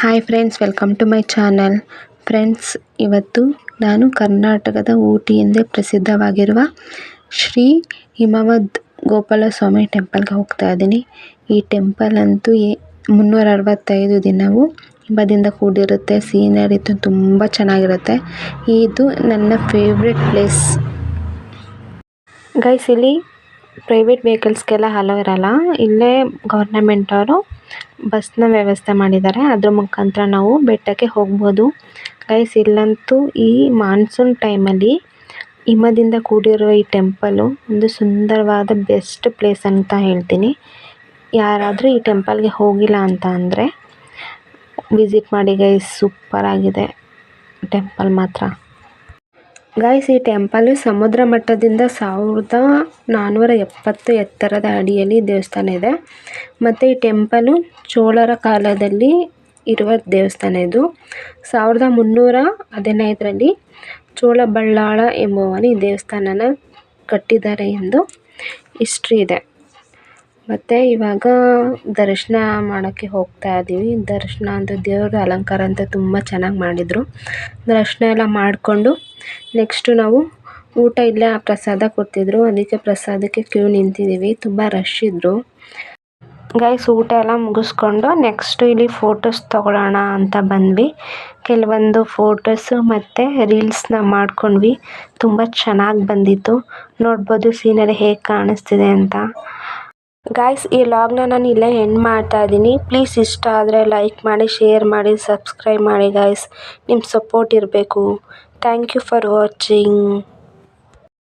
Hi friends welcome to my channel friends ಇವತ್ತು ನಾನು ಕರ್ನಾಟಕದ ಊಟಿ ಪ್ರಸಿದ್ಧವಾಗಿರುವ ಶ್ರೀ ಹಿಮವದ್ ಗೋಪಾಲಸ್ವಾಮಿ ಟೆಂಪಲ್ಗೆ ಹೋಗ್ತಾ ಇದ್ದೀನಿ. ಈ ಟೆಂಪಲ್ ಅಂತೂ ಮುನ್ನೂರ ಅರವತ್ತೈದು ದಿನವೂ ಹಿಮದಿಂದ ಕೂಡಿರುತ್ತೆ, ಸೀನರಿ ತುಂಬ ಚೆನ್ನಾಗಿರುತ್ತೆ. ಇದು ನನ್ನ ಫೇವ್ರೆಟ್ ಪ್ಲೇಸ್ ಗೈಸ್ ಇಲ್ಲಿ ಪ್ರೈವೇಟ್ ವೆಹಿಕಲ್ಸ್ಗೆಲ್ಲ ಹಲೋ ಇರಲ್ಲ. ಇಲ್ಲೇ ಗೌರ್ನಮೆಂಟ್ ಅವರು ಬಸ್ನ ವ್ಯವಸ್ಥೆ ಮಾಡಿದ್ದಾರೆ. ಅದ್ರ ಮುಖಾಂತರ ನಾವು ಬೆಟ್ಟಕ್ಕೆ ಹೋಗ್ಬೋದು. ಗೈಸ್ ಇಲ್ಲಂತೂ ಈ ಮಾನ್ಸೂನ್ ಟೈಮಲ್ಲಿ ಹಿಮದಿಂದ ಕೂಡಿರುವ ಈ ಟೆಂಪಲು ಒಂದು ಸುಂದರವಾದ ಬೆಸ್ಟ್ ಪ್ಲೇಸ್ ಅಂತ ಹೇಳ್ತೀನಿ. ಯಾರಾದರೂ ಈ ಟೆಂಪಲ್ಗೆ ಹೋಗಿಲ್ಲ ಅಂತ ಅಂದರೆ ವಿಸಿಟ್ ಮಾಡಿ ಗೈಸ್ ಸೂಪರ್ ಆಗಿದೆ ಟೆಂಪಲ್ ಮಾತ್ರ. ಗೈಸ್ ಈ ಟೆಂಪಲ್ ಸಮುದ್ರ ಮಟ್ಟದಿಂದ ಸಾವಿರದ ನಾನೂರ ಎಪ್ಪತ್ತು ಎತ್ತರದ ಅಡಿಯಲ್ಲಿ ದೇವಸ್ಥಾನ ಇದೆ. ಮತ್ತು ಈ ಟೆಂಪಲು ಚೋಳರ ಕಾಲದಲ್ಲಿ ಇರುವ ದೇವಸ್ಥಾನ ಇದು. ಸಾವಿರದ ಮುನ್ನೂರ ಹದಿನೈದರಲ್ಲಿ ಚೋಳಬಳ್ಳಾಳ ಎಂಬುವನು ಈ ದೇವಸ್ಥಾನನ ಕಟ್ಟಿದ್ದಾರೆ ಎಂದು ಹಿಸ್ಟ್ರಿ ಇದೆ. ಮತ್ತು ಇವಾಗ ದರ್ಶನ ಮಾಡೋಕ್ಕೆ ಹೋಗ್ತಾ ಇದ್ದೀವಿ ದರ್ಶನ ಅಂತ ದೇವ್ರ ಅಲಂಕಾರ ಅಂತ ತುಂಬ ಚೆನ್ನಾಗಿ ಮಾಡಿದರು. ದರ್ಶನ ಎಲ್ಲ ಮಾಡಿಕೊಂಡು ನೆಕ್ಸ್ಟು ನಾವು ಊಟ ಇಲ್ಲೇ ಪ್ರಸಾದ ಕೊಡ್ತಿದ್ರು. ಅದಕ್ಕೆ ಪ್ರಸಾದಕ್ಕೆ ಕ್ಯೂ ನಿಂತಿದ್ದೀವಿ ತುಂಬ ರಶ್ ಇದ್ದರು ಗೈಸ್ ಊಟ ಎಲ್ಲ ಮುಗಿಸ್ಕೊಂಡು ನೆಕ್ಸ್ಟು ಇಲ್ಲಿ ಫೋಟೋಸ್ ತೊಗೊಳ್ಳೋಣ ಅಂತ ಬಂದ್ವಿ. ಕೆಲವೊಂದು ಫೋಟೋಸು ಮತ್ತು ರೀಲ್ಸ್ನ ಮಾಡ್ಕೊಂಡ್ವಿ. ತುಂಬ ಚೆನ್ನಾಗಿ ಬಂದಿತ್ತು. ನೋಡ್ಬೋದು ಸೀನರಿ ಹೇಗೆ ಕಾಣಿಸ್ತಿದೆ ಅಂತ. ಗಾಯ್ಸ್ ಈ ಲಾಗ್ನ ನಾನು ಇಲ್ಲೇ ಎಂಡ್ ಮಾಡ್ತಾ ಇದ್ದೀನಿ. ಪ್ಲೀಸ್ ಇಷ್ಟ ಆದರೆ ಲೈಕ್ ಮಾಡಿ ಶೇರ್ ಮಾಡಿ ಸಬ್ಸ್ಕ್ರೈಬ್ ಮಾಡಿ ಗಾಯ್ಸ್ ನಿಮ್ಮ ಸಪೋರ್ಟ್ ಇರಬೇಕು. Thank you for watching